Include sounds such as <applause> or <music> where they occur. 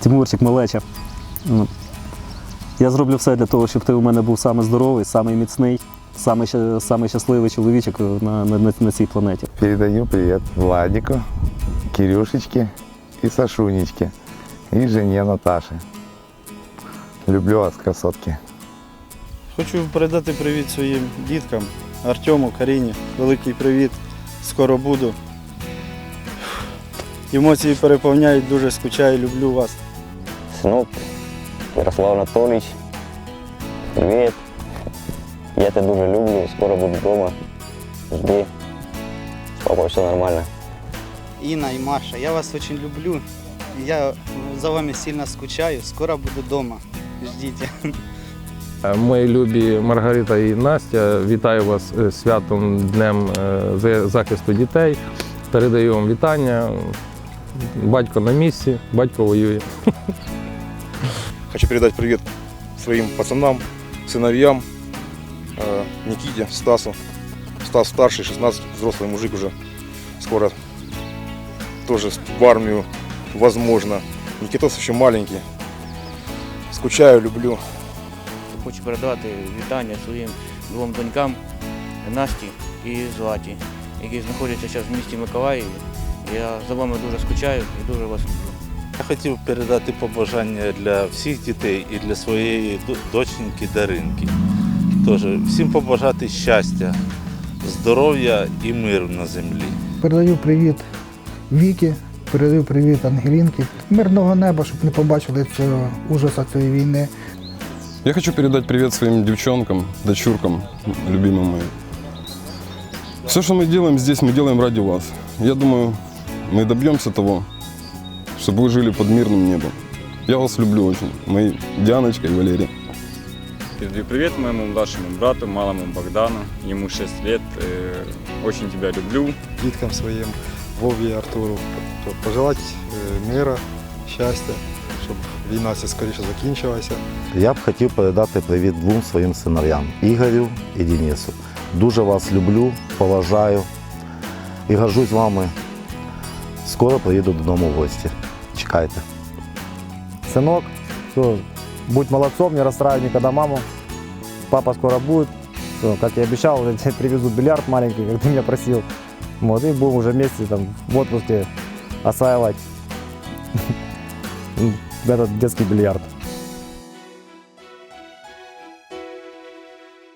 Тимурчик, малеча. Ну, Я зроблю все для того, щоб ти у мене був саме здоровий, самий міцний, самий, самий щасливий чоловічок на, на, на, на цій планеті. Передаю привет Владику, Кирюшечке и Сашунечке, и жене Наташе. Люблю вас, красотки. Хочу передати привіт своїм діткам, Артему, Каріні. Великий привіт. Скоро буду. Емоції переповняють, дуже скучаю, люблю вас. Сынок, Ярослав Анатолійович, привіт. Я тебе дуже люблю, скоро буду вдома. Жди. З папою все нормально. Инна и Маша, я вас очень люблю. Я за вами сильно скучаю. Скоро буду дома. Ждите. Е, Мої любі Маргарита і Настя, вітаю вас святом Днем е, захисту дітей. Передаю вам вітання. Батько на місці, батько воює. <laughs> Хочу передать привет своим пацанам, сыновьям, э, Никите, Стасу. Стас старший, 16, взрослый мужик уже. Скоро тоже в армию, возможно. Никитос еще маленький. Скучаю, люблю. Хочу передати вітання своїм двом донькам Насті і Златі, які знаходяться зараз в місті Миколаєві. Я за вами дуже скучаю і дуже вас люблю. Я хотів передати побажання для всіх дітей і для своєї до- доченьки Даринки. Тож всім побажати щастя, здоров'я і миру на землі. Передаю привіт Вікі, передаю привіт Ангелінки. Мирного неба, щоб не побачили цього ужаса цієї війни. Я хочу передать привет своим девчонкам, дочуркам, любимым моим. Все, что мы делаем здесь, мы делаем ради вас. Я думаю, мы добьемся того, чтобы вы жили под мирным небом. Я вас люблю очень, мои Дианочка и Валерия. Передаю привет моему младшему брату, малому Богдану. Ему 6 лет. Э, Очень тебя люблю. Діткам своїм, Вові і Артуру. Пожелати мира, щастя, щоб війна все скоріше закінчилася. Я б хотів передати привіт двом своїм синов'ям Ігорю і Денису. Дуже вас люблю, поважаю і горжусь вами. Скоро приїду додому в гості. Чекайте. Сынок, все, будь молодцом, не расстраивай никогда маму. Папа скоро будет. Все, как я обещал, я тебе привезу бильярд маленький, как ты меня просил. Вот, и будем уже вместе там в отпуске осваивать <laughs> этот детский бильярд.